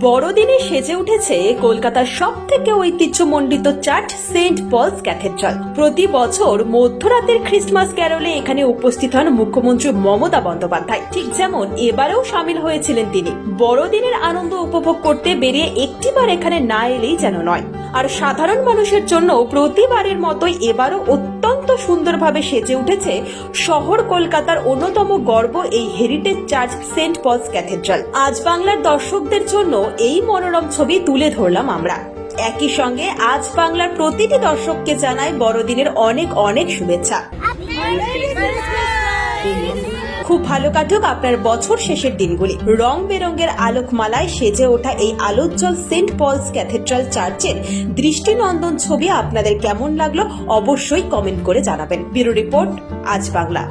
বড়দিনে সেজে উঠেছে কলকাতার সব থেকে ঐতিহ্যমণ্ডিত চার্চ সেন্ট পলস ক্যাথেড্রাল। প্রতি বছর মধ্যরাতের ক্রিসমাস ক্যারলে এখানে উপস্থিত হন মুখ্যমন্ত্রী মমতা বন্দ্যোপাধ্যায়। ঠিক যেমন এবারেও সামিল হয়েছিলেন তিনি। বড়দিনের আনন্দ উপভোগ করতে বেরিয়ে একটিবার এখানে না এলেই যেন নয়। আর সাধারণ মানুষের জন্য প্রতিবারের মতোই এবারও অত্যন্ত সুন্দরভাবে সেজে উঠেছে শহর কলকাতার অন্যতম গর্ব এই heritage church Saint Paul's Cathedral. আজ বাংলার দর্শকদের জন্য এই মনোরম ছবি তুলে ধরলাম আমরা। একই সঙ্গে আজ বাংলার প্রতিটি দর্শককে জানায় বড়দিনের অনেক অনেক শুভেচ্ছা। খুব ভালো কাটুক আপনার বছর শেষের দিনগুলি। রং বেরঙের আলোকমালায় সেজে ওঠা এই আলোজ্জ্বল সেন্ট পলস ক্যাথেড্রাল চার্চের দৃষ্টিনন্দন ছবি আপনাদের কেমন লাগল অবশ্যই কমেন্ট করে জানাবেন। ব্যুরো রিপোর্ট, আজ বাংলা।